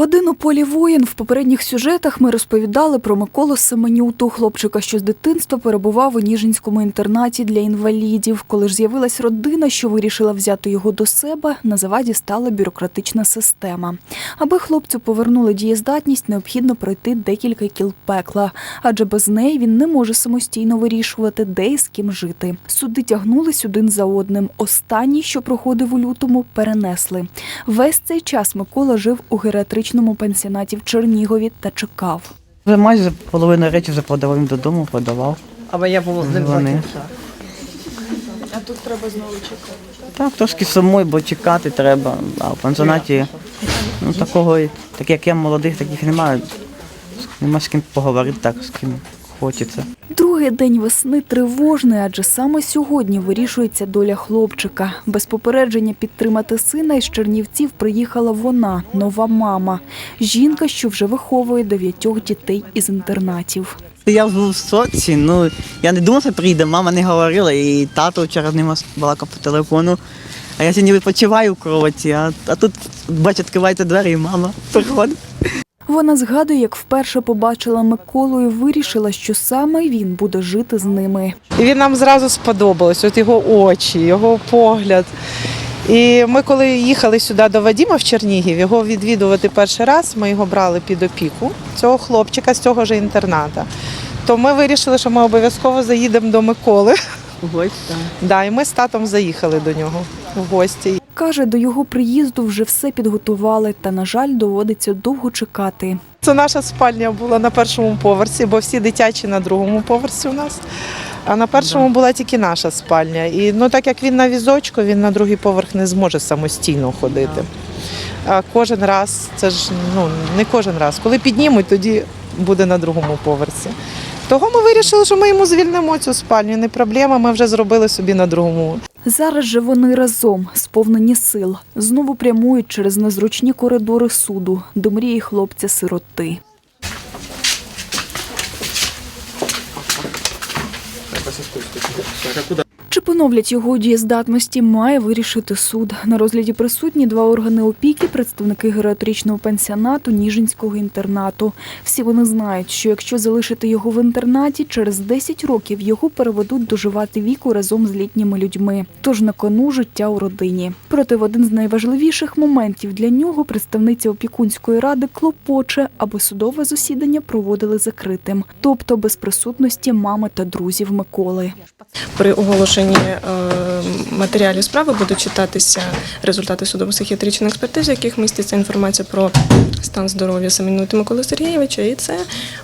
Один у полі воїн в попередніх сюжетах ми розповідали про Миколу Семенюту, хлопчика, що з дитинства перебував у Ніжинському інтернаті для інвалідів. Коли ж з'явилась родина, що вирішила взяти його до себе, на заваді стала бюрократична система. Аби хлопцю повернули дієздатність, необхідно пройти декілька кіл пекла, адже без неї він не може самостійно вирішувати, де і з ким жити. Суди тягнулись один за одним. Останній, що проходив у лютому, перенесли. Весь цей час Микола жив у геріатричному пенсіонаті в Чернігові та чекав. Вже майже половину речі вже подавав їм додому, подавав. Або я був з ним Вони. А тут треба знову чекати. Так, трошки сумуй, бо чекати треба. А в пансіонаті ну, такого, так як я молодих, таких немає. Нема з ким поговорити так, з ким хочеться. Другий день весни тривожний, адже саме сьогодні вирішується доля хлопчика. Без попередження підтримати сина із Чернівців приїхала вона, нова мама. Жінка, що вже виховує дев'ятьох дітей із інтернатів. Я був в соці, ну я не думав, що прийде, мама не говорила, і тато вчора з ним балакав по телефону. А я сьогодні відпочиваю в кроваті, а, а тут бачу, відкривається двері, і мама приходить. Вона згадує, як вперше побачила Миколу і вирішила, що саме він буде жити з ними. І він нам зразу сподобалось, от його очі, його погляд. І ми, коли їхали сюди до Вадіма в Чернігів, його відвідувати перший раз, ми його брали під опіку цього хлопчика з цього ж інтерната. То ми вирішили, що ми обов'язково заїдемо до Миколи. Так. Да, і ми з татом заїхали до нього в гості. Каже, до його приїзду вже все підготували, та, на жаль, доводиться довго чекати. Це наша спальня була на першому поверсі, бо всі дитячі на другому поверсі у нас. А на першому була тільки наша спальня. І ну так як він на візочку, він на другий поверх не зможе самостійно ходити. А кожен раз, це ж ну не кожен раз. Коли піднімуть, тоді буде на другому поверсі. Того ми вирішили, що ми йому звільнимо цю спальню. Не проблема, ми вже зробили собі на другому. Зараз же вони разом, сповнені сил, знову прямують через незручні коридори суду до мрії хлопця-сироти. Поновлять його дієздатності, має вирішити суд. На розгляді присутні два органи опіки, представники геріатричного пансіонату Ніжинського інтернату. Всі вони знають, що якщо залишити його в інтернаті, через 10 років його переведуть доживати віку разом з літніми людьми. Тож на кону життя у родині. Проте в один з найважливіших моментів для нього представниця опікунської ради клопоче, аби судове засідання проводили закритим, тобто без присутності мами та друзів Миколи. При оголошенні матеріалів справи будуть читатися результати судово-психіатричної експертизи, в яких міститься інформація про стан здоров'я Семенути Миколи Сергійовича, і це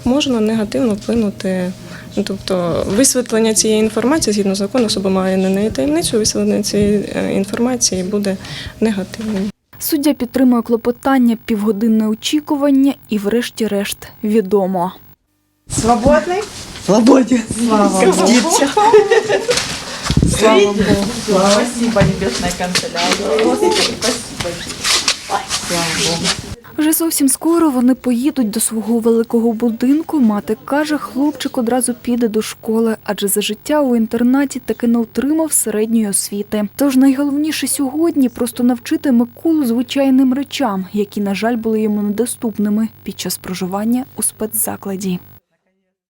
можна негативно вплинути. Ну, Тобто висвітлення цієї інформації згідно закону особа має на неї таємницю, висвітлення цієї е, інформації буде негативним. Суддя підтримує клопотання, півгодинне очікування і, врешті-решт, відомо. Свободний? Свободі! Слава Богу. Слава. Спасибо, небесная канцелярия. Вже зовсім скоро вони поїдуть до свого великого будинку. Мати каже, хлопчик одразу піде до школи, адже за життя у інтернаті таки не отримав середньої освіти. Тож найголовніше сьогодні просто навчити Миколу звичайним речам, які, на жаль, були йому недоступними під час проживання у спецзакладі.